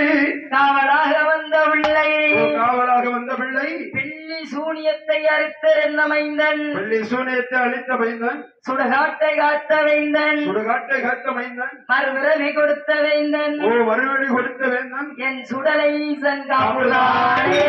பிள்ளை காவலாக வந்த பிள்ளை. காவலாக வந்த பிள்ளை. பில்லி சூனியத்தை அறுத்தறிந்த மைந்தன் பிள்ளை சூனியத்தை அழித்த மைந்தன். சுடுகாட்டை காத்த வைந்தன். சுடுகாட்டை காத்த மைந்தன். மறுபிறவி கொடுத்த வைந்தன். ஓ மறுவழி கொடுத்த வேந்தன். என் சுடலை சங்காமுதானே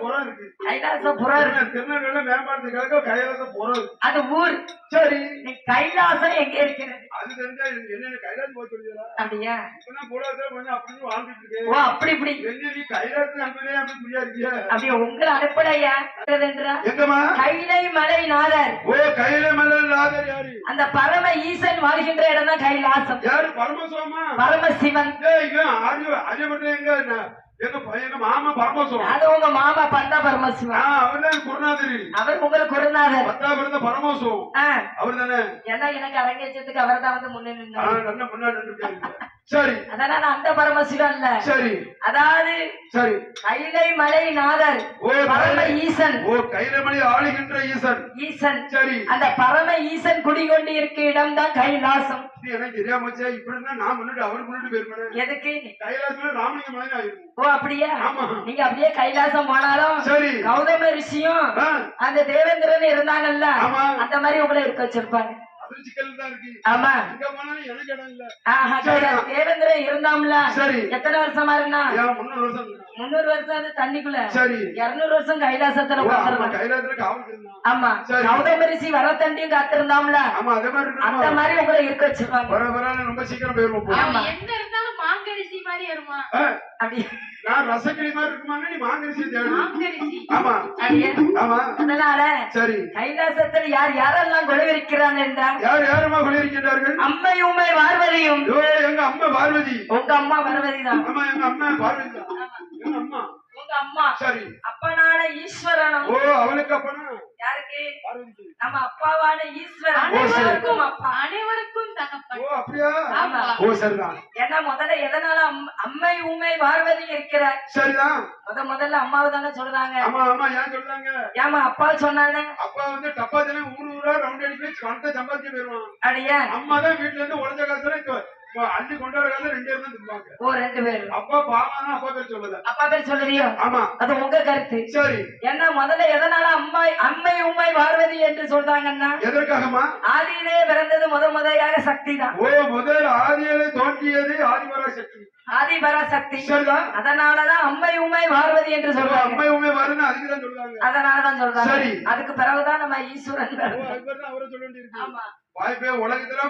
இருக்கு. கைலாசபுரம் இருக்கு. திருநெல்வேலியில கைலாசபுரம் இருக்கு. அது ஊர். சரி. நீ கைலாசம் எங்க இருக்கிறது? அது தெரிஞ்சா என்னென்ன கைலாசம் போய் அப்படியா? கொஞ்சம் வாழ்ந்துட்டு ஓ அப்படி இப்படி. என்ன நீ கைலாசத்துக்கு அனுப்பினே அப்படி புரியா இருக்கியா? அப்படியே உங்களை அனுப்பலையா எங்கம்மா? கைலை மலை நாதர். ஓ நாதர் யாரு? அந்த பரம ஈசன் வாழ்கின்ற இடம் தான் கைலாசம். யாரு? பரமசிவமா பரமசிவன். ஏய், இங்க ஆரிய ஆரியப்பட்ட எங்க? எங்க மாமா பரமசிவம் அது உங்க மாமா பந்தா பரமசிவன் அவர்தான் குருநாதரி. அவர் உங்களுக்கு குருநாதர். பத்தா பிறந்த பரமசிவம் ஆ, அவர் தானே. ஏன்னா எனக்கு அரங்கேற்றத்துக்கு அவர் தான் வந்து முன்னே நின்னார்? முன்னாடி. சரி. அதனால அந்த பரமசிவன் இல்ல. சரி. அதாவது சரி. கைலை மலை நாதர் ஓ பரம ஈசன். ஓ கைலமணி ஆளுகின்ற ஈசன். ஈசன். சரி. அந்த பரம ஈசன் குடிகொண்டு இருக்க இடம் தான் கைலாசம் எனக்கு தெரியாம போச்சே. இப்படி இருந்தா நான் முன்னாடி அவர் முன்னாடி போயிருப்பேன் எதுக்கு? கைலாசத்துல ராமலிங்க மலை ஆயிருக்கும் ஓ அப்படியா? ஆமா. நீங்க அப்படியே கைலாசம் போனாலும் சரி. கௌதம ரிஷியும் அந்த தேவேந்திரன் இருந்தாங்கல்ல. ஆமா. அந்த மாதிரி உங்களை இருக்க வச்சிருப்பாங்க. ஆமா. எனக்கு இடம் இல்ல. இருந்தாம்ல சரி. எத்தனை வருஷமா இருந்தா முன்னூறு வருஷம் இருந்தா? முன்னூறு வருஷம் அது தண்ணிக்குள்ள. சரி. இருநூறு வருஷம் கைலாசத்துல ஆமா. கௌதம ரிஷி வர தண்டியும் காத்திருந்தாம்ல அந்த. மாதிரி உங்களை இருக்க ரொம்ப சீக்கிரம் போயிருவோம் போ. ஆமா. என்ன இருந்தாலும் மாங்கரிசி மாதிரி வருமா ஆ, அப்படி. நான் ரசக்கிளி மாதிரி இருக்குமாங்க நீ மாங்கரிசி தேடு. மாங்கரிசி ஆமா. அப்படியே ஆமா. அதனால சரி. கைலாசத்தில் யார் யாரெல்லாம் கொழுவிருக்கிறான் என்றால் யார் யாருமா கொண்டிருக்கின்றார்கள் அம்மை உமை பார்வதியும். ஓ எங்க அம்மா பார்வதி. உங்க அம்மா பார்வதி தான். ஆமா எங்க அம்மா பார்வதி தான். எங்க அம்மா? உங்க அம்மா. சரி. அப்பனான ஈஸ்வரனும். ஓ அவளுக்கு அப்பனா? யாருக்கு? நம்ம அப்பாவான ஈஸ்வரன். அனைவருக்கும் அப்பா. அனைவருக்கும் தகப்பன். ஓ சரிதான். ஏன்னா முதல்ல எதனால அம்- அம்மை உமை பார்வதி இருக்கிறார்? சரிதான். முத முதல்ல அம்மாவை தானே சொல்றாங்க. ஆமா ஆமா ஏன் சொல்றாங்க? ஏமா அப்பா சொன்னானே? அப்பா வந்து டப்பா தானே ஊர் ஊரா ரவுண்ட் வச்சு பணத்தை சம்பாதிக்க போயிருவான். அம்மா தான் வீட்டுல இருந்து உழைச்ச காசுல இப்ப இப்ப அள்ளி கொண்டாட காசுல ரெண்டு பேரும் தான் ஓ ரெண்டு பேரும் அப்பா பாவானா அப்பா பேர் சொல்லல அப்பா பேர் சொல்லுறியோ ஆமா. அது உங்க கருத்து. சரி. ஏன்னா முதல்ல எதனால அம்மா அம்மை உமை பார்வதி என்று சொல்றாங்கன்னா? எதற்காகமா ஆதியிலே பிறந்தது முத முதையாக சக்தி தான். ஓ முதல் ஆதியிலே தோன்றியது ஆதிபரா சக்தி ஆதிபரா சக்தி சரிதான் அதனாலதான் அம்மை உமை பார்வதி என்று சொல்றாங்க அம்மை அதுக்கு தான் சொல்றாங்க. அதனாலதான் சொல்றாங்க. சரி. அதுக்கு பிறகுதான் நம்ம ஈஸ்வரன் அவரை சொல்ல வேண்டியிருக்கு. ஆமா. வாய்ப்பே உலகத்துல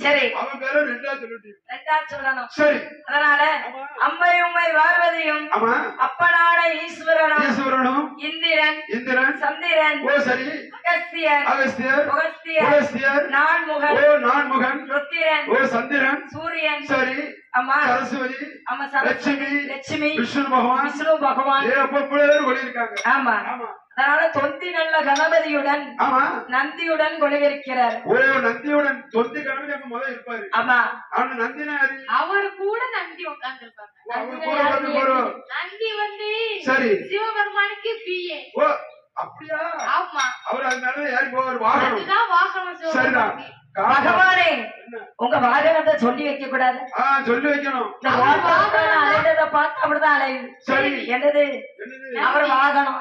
சரி. அவன் பேரை ரெண்டா சொல்லிட்டு ரெண்டா சொல்லணும். சரி. அதனால அம்மை உமை பார்வதியும் ஆமா. அப்பனான ஈஸ்வரனும் ஈஸ்வரனும் இந்திரன் இந்திரன். சந்திரன் ஓ சரி. அகஸ்தியர் அகஸ்தியர் புகஸ்தியர் புலஸ்தியர் நான்முகன் ஓ நான்முகன். ருத்திரன் ஓ சந்திரன். சூரியன் சரி. அம்மா சரஸ்வதி ஆமா சரஸ்வதி லட்சுமி, லட்சுமி விஷ்ணு பகவான் விஷ்ணு பிள்ளைகள் கொண்டிருக்காங்க ஆமா. ஆமா. அதனால தொந்தி நல்ல கணபதியுடன் ஆமா. நந்தியுடன் கொழுவிருக்கிறார் ஓ நந்தியுடன் தொந்தி கணவன் அங்க முதல்ல இருப்பாரு. ஆமா. அவன் நந்தினா யாரு? அவர் கூட நந்தி உட்கார்ந்து ஓ, அவர் கூட வந்து போறோம். நந்தி வந்து சரி. சிவபெருமானுக்கு பிஏ. ஓ அப்படியா? ஆமா. அவர் அதனால யாரு போவார் வாகனம். அதுதான் வாகனம் சரிதான். பகவானே? உங்க வாகனத்தை சொல்லி வைக்க கூடாது சொல்லி வைக்கணும். அலைந்ததை பார்த்து அப்படிதான் அலையுது. சரி. என்னது? அவர் வாகனம்.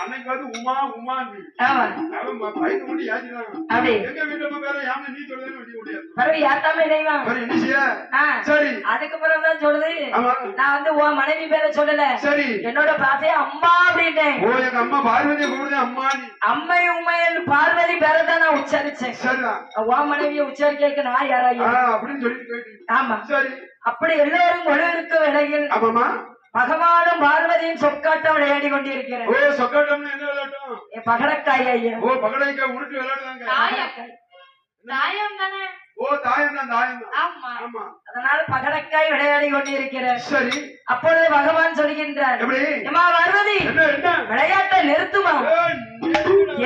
அன்னைக்கு வந்து உமா உமான்னு. ஆமா. அவன் ப- பையன் கொண்டு ஏத்தினான் அப்படி எங்க வீட்டுல போய் வேற யாம நீ சொல்லுன்னு வெட்டி முடியாது பிறகு ஏத்தாம இணைவா? வேற என்ன செய்ய? ஆ, சரி. அதுக்கப்புறம் தான் சொல்லுது. ஆமா. நான் வந்து உன் மனைவி பேரை சொல்லல. சரி. என்னோட பாசைய அம்மா அப்படின்ட்டேன். ஓ எங்க அம்மா பார்வதியை கூப்பிடுது அம்மா உண்மையில் பார்வதி பேரை தான் நான் உச்சரிச்சேன். சரிதான் உன் மனைவியை உச்சரிக்க நான் யாராயும் அப்படின்னு சொல்லிட்டு ஆமா. சரி. அப்படி எல்லோரும் ஒளிருக்கும் இடையில் ஆமாமா பகவானும் பார்வதியும் சொக்காட்டம் விளையாடி கொண்டிருக்கிறார் ஓ சொக்காட்டம்னு என்ன விளையாட்டம்? பகடக்காய் ஐயா. ஓ பகடைக்க உருட்டு விளையாடுறாங்க தாயம் தாயம் தானே ஓ தாயம் தான். தாயம் ஆமா. ஆமா. அதனால பகடக்காய் விளையாடி கொண்டிருக்கிறார் சரி. அப்பொழுது பகவான் சொல்கின்றார் எப்படி? ஏம்மா பார்வதி என்ன என்ன? விளையாட்டை நிறுத்துமா.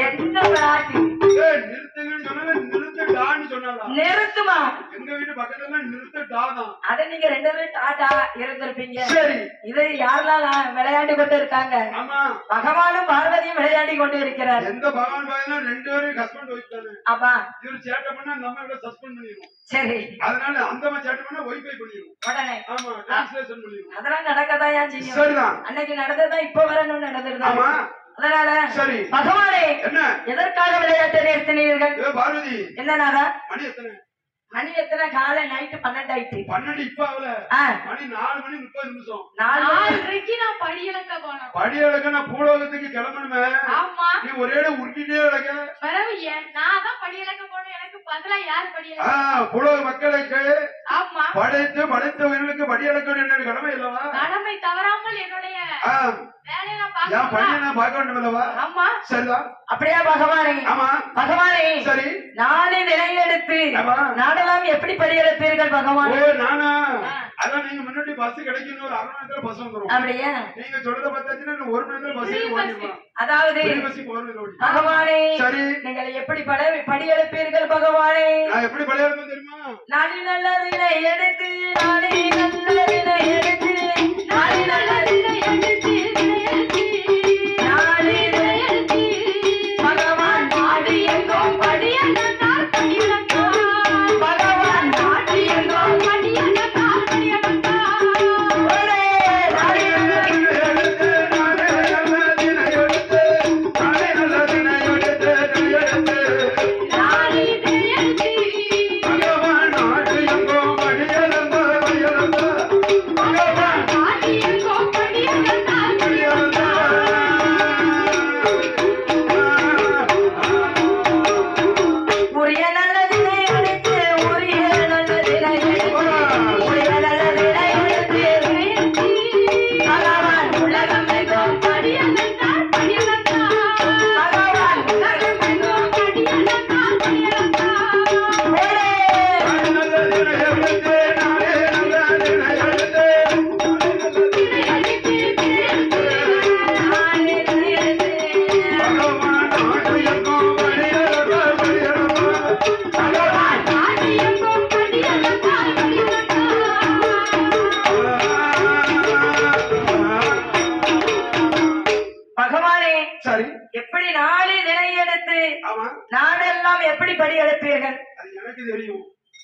என்ன விளையாட்டு? ஏய், நிறுத்துங்கன்னு சொன்னாலே நிறுத்துடான்னு சொன்னாலா நிறுத்துமா? எங்க வீட்டு பக்கத்துல நிறுத்துடா தான் அத நீங்க ரெண்டு பேரும் டாடா இருந்திருப்பீங்க சரி. இது யாரெல்லாம் விளையாடி கொண்டு இருக்காங்க ஆமா. பகவானும் பார்வதியும் விளையாடி கொண்டு இருக்கிறார் எந்த பகவான் ரெண்டு பேரும் ஹஸ்பண்ட் ஒய்ஃப் தானே. அப்பா இவர் சேட்டை பண்ணா நம்ம இவரை சஸ்பெண்ட் பண்ணிடுவோம். சரி. அதனால அந்த மாதிரி சேட்டை பண்ணா ஒய்ஃபை பண்ணிடுவோம். உடனே. ஆமா டிரான்ஸ்லேஷன் பண்ணிடுவோம். அதெல்லாம் நடக்கதான் செய்யும்? சரிதான். அன்னைக்கு நடந்ததுதான் இப்ப வரணும் நடந்துருதா ஆமா. அதனால சரி. பகவானே என்ன? எதற்காக விளையாட்டை நிறுத்தினீர்கள் பார்வதி. மணி எத்தனை? மணி எத்தனை? காலை நைட்டு பன்னெண்டு ஆயிட்டு. பன்னெண்டு இப்ப ஆகல. மணி நாலு மணி முப்பது நிமிஷம். நாலு நாலரைக்கு நான் படியலக்க போனோம் படி அளக்க நான் பூலோகத்துக்கு கிளம்பணுமே. ஆமா. நீ ஒரே உருட்டிட்டே இருக்க பிறகு ஏன் நான் தான் படியலக்க போனேன். எனக்கு பதிலா யார் ஆ, படியலக்க புலோக மக்களுக்கு படைத்து படைத்த உயிர்களுக்கு படி அளக்கணும் என்ன கடமை இல்லவா கடமை தவறாமல் என்னுடைய நான் என் நான் பார்க்க வேண்டும் ஆமா. சரிதான் அப்படியா பகவானே? ஆமா. பகவானே சரி. நாளை நிலையெடுத்து. நாடெல்லாம் எப்படி படியெடுப்பீர்கள் ஓ பகவான் நானா. அதான் நீங்க முன்னாடி பஸ் கிடைக்கும் ஒரு அரை மணி நேரத்துல பஸ் வந்துரும். அப்படியா? நீங்க சொல்றத பார்த்தாச்சுன்னா இன்னும் ஒரு மணி பஸ். ஓடிடலாம் அதாவது பகவானே சரி. நீங்கள் எப்படி பட படியெடுப்பீர்கள் பகவானே? நான் எப்படி விளையாடுவேன் தெரியுமா? நாளை நல்லதினை எடுத்து நாளை நல்லதினை எடுத்து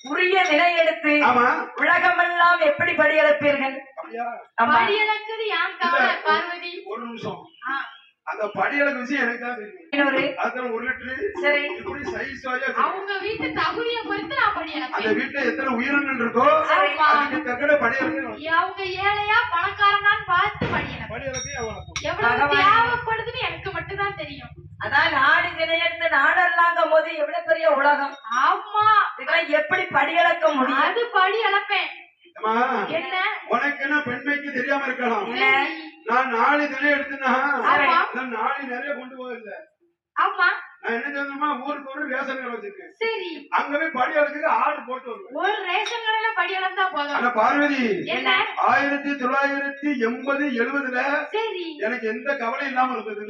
உரிய நிலை எடுத்து ஆமா. உலகமெல்லாம் எப்படி படி எடுப்பீர்கள் அப்படியா ஆமா பார்வதி? ஒரு நிமிஷம். ஆ, அந்த படியளக்கு விஷயம் எனக்கு தான் தெரியும். இன்னொரு அதுல ஒரு லிட்டரு சரி. இப்படி சைஸ் வாயா அவங்க வீட்டு தகுதியை பொறுத்து நான் அந்த படியலப்பேன் வீட்டுல எத்தனை உயிரினங்கள் இருக்கோ. அதுக்கு தக்கன அவங்க ஏழையா பணக்காரனான்னு பார்த்து படியலப்பேன் படியளக்கு எவ்வளவு. தேவைப்படுதுன்னு எனக்கு மட்டும் தான் தெரியும். அதான் நாடு நிலை எடுத்து நாடெல்லாங்கும் போது எவ்வளவு பெரிய உலகம். ஆமா. இதெல்லாம் எப்படி படியளக்க முடியும்? அது படி அளப்பேன் அம்மா என்ன? உனக்கு என்ன பெண்மைக்கு தெரியாம இருக்கலாம். இல்ல நான் நாலு தினம் எடுத்துனா? ஆமா. நான் நாலு நிறைய கொண்டு போகல. ஆமா. நான் என்ன செய்யணுமா ஊருக்கு ஒரு ரேஷன் கடை வச்சிருக்கேன். சரி. அங்க போய் படியளக்கு ஆர்டர் போட்டு வருவேன். ஒரு ரேஷன் கடையில படி அளந்தா போதும். ஆனா பார்வதி என்ன? ஆயிரத்தி தொள்ளாயிரத்தி எண்பது எழுபதுல சரி. எனக்கு எந்த கவலையும் இல்லாம இருந்தது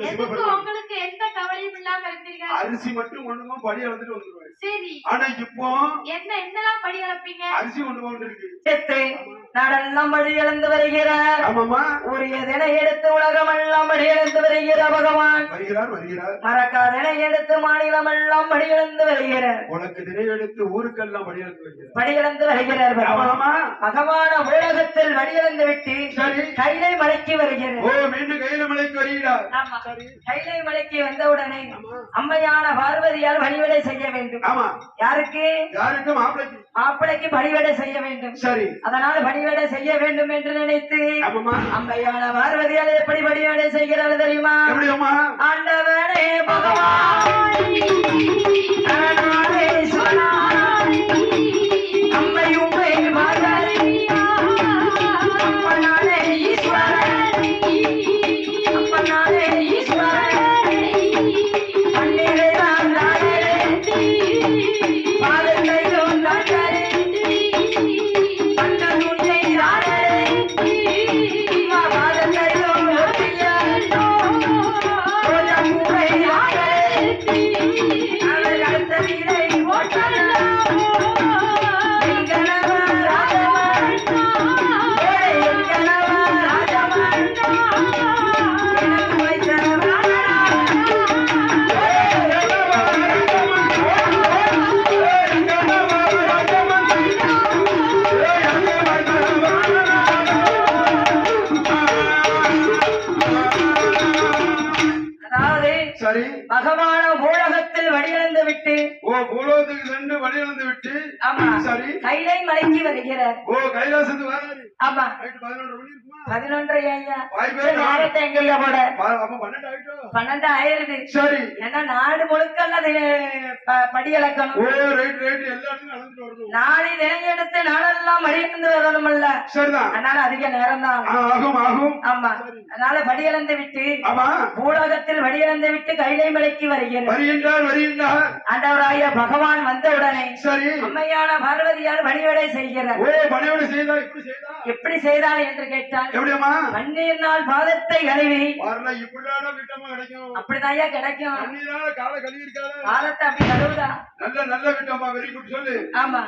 உங்களுக்கு எந்த கவலையும் இல்லாம இருந்தீர்கள். அரிசி மட்டும் போய் படி அளந்துட்டு வந்துருவேன் சரி. ஆனா இப்போ என்ன என்னலாம் படி அளப்பீங்க? அரிசி கொண்டு போக இருக்கு. செத்து நாடெல்லாம் படி இழந்து வருகிறார். ஆமாமா உரியதென எடுத்து உலகமெல்லாம் படி இழந்து வருகிற பகவான். வருகிறார் வருகிறார். மறக்காதென எடுத்து மாநிலமெல்லாம் படி இழந்து வருகிறார். உனக்கு நினைவெடுத்து ஊருக்கெல்லாம் படி அளந்து வருகிறார். படி இழந்து வருகிறார் பகவான். உலகத்தில் வடியிழந்து விட்டு சரி. கைலை மடக்கி வருகிறது ஓ மீண்டும் கையில மலைக்கு வருகிறார். வருகின்றார் ஆமா. சரி கைலை மலைக்கு வந்தவுடனே அம்மையான பார்வதியால் வழிவிடை செய்ய வேண்டும். ஆமா. யாருக்கு? யாருக்கு? மாப்பிளைக்கு. மாப்பிளைக்கு பணிவிடை செய்ய வேண்டும். சரி. அதனால் பணிவிடை செய்ய வேண்டும் என்று நினைத்து அம்மையான பார்வதியால் எப்படி பணிவிடை செய்கிறாள் தெரியுமா? எப்படி பகவான பூலகத்தில் வடிவந்து விட்டு ஓ பூலோகத்துக்கு சென்று வழியிழந்து விட்டு ஆமா. சரி. கைலை மலைக்கு வருகிறார். ஓ கைலாசத்துக்கு வராரு ஆமா. பதினொன்று மணி பதினொன்றரை ஐயா. இல்லை. போட? பன்னெண்டு ஆயிருது சரி. ஏன்னா நாடு முழுக்க அது வரணும் நாளை தினையெடுத்து நாளெல்லாம் மடியிருந்து வரணுமல்ல. சரிதான். அதனால அதிக நேரம் தான் ஆமா. அதனால படியிழந்து விட்டு ஆமா. பூலோகத்தில் வடியிழந்து விட்டு கைலை மலைக்கு வருகின்றார் ஆண்டவராய பகவான் வந்தவுடனே சரி. அம்மையான பார்வதியால் வழிவடை செய்கிறார். எப்படி செய்தாள் என்று கேட்டால் எப்படியம்மா? நாள் பாதத்தை கழுவி. வரல இப்படிதான் வீட்டமா கிடைக்கும். அப்படிதான்யா கிடைக்கும். தண்ணீரால காலை கழுவி இருக்காத பாதத்தை அப்படி கழுவுதா? நல்ல நல்ல வெரி குட் சொல்லு. ஆமா.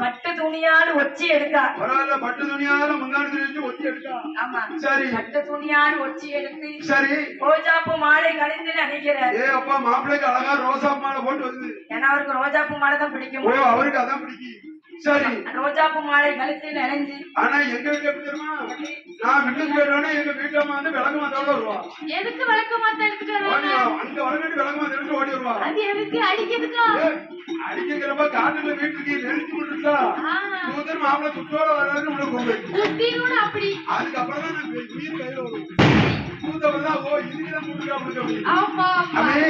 பட்டு துணியால் ஒச்சி எடுக்கா பரவாயில்ல பட்டு துணியால முன்னாடி ஒத்தி எடுக்கா ஆமா. சரி. பட்டு துணியால் ஒச்சி எடுத்து சரி. ரோஜாப்பூ மாலை கணிந்து அணிகிறார் ஏ அப்பா மாப்பிள்ளைக்கு அழகா ரோசா மாலை போட்டு வருது. ஏன்னா அவருக்கு ரோஜாப்பூ மாலை தான் ஓ பிடிக்கும் அவருக்கு அதான் பிடிக்கும். சரி. ரோஜாப்பூ மாலை கழுத்தில் அணிஞ்சு ஆனா எங்க வீட்டுல எப்படி தெரியுமா? நான் வீட்டுக்கு போயிட்டோன்னே எங்க வீட்டுல வந்து விளக்கு மாத்தோட வருவா. எதுக்கு விளக்கு மாத்த எடுத்துட்டு ஓடி வராங்க வா. அங்க வரவேண்டி விளக்கு மாத்த எடுத்து ஓடி வருவா. அது எதுக்கு? அடிக்கிறதுக்கா? அடிக்கிறப்ப காட்டுல வீட்டுக்கு நெருக்கி விட்டுட்டா ஆ, தூதர் மாப்பிள்ளை சுற்றோட உள்ள கூட அப்படி. அதுக்கப்புறம் தான் நான் உயிர் கையில வரும். தூதவர் தான் ஓ இதுக்கு தான் அப்படின்னு. அமே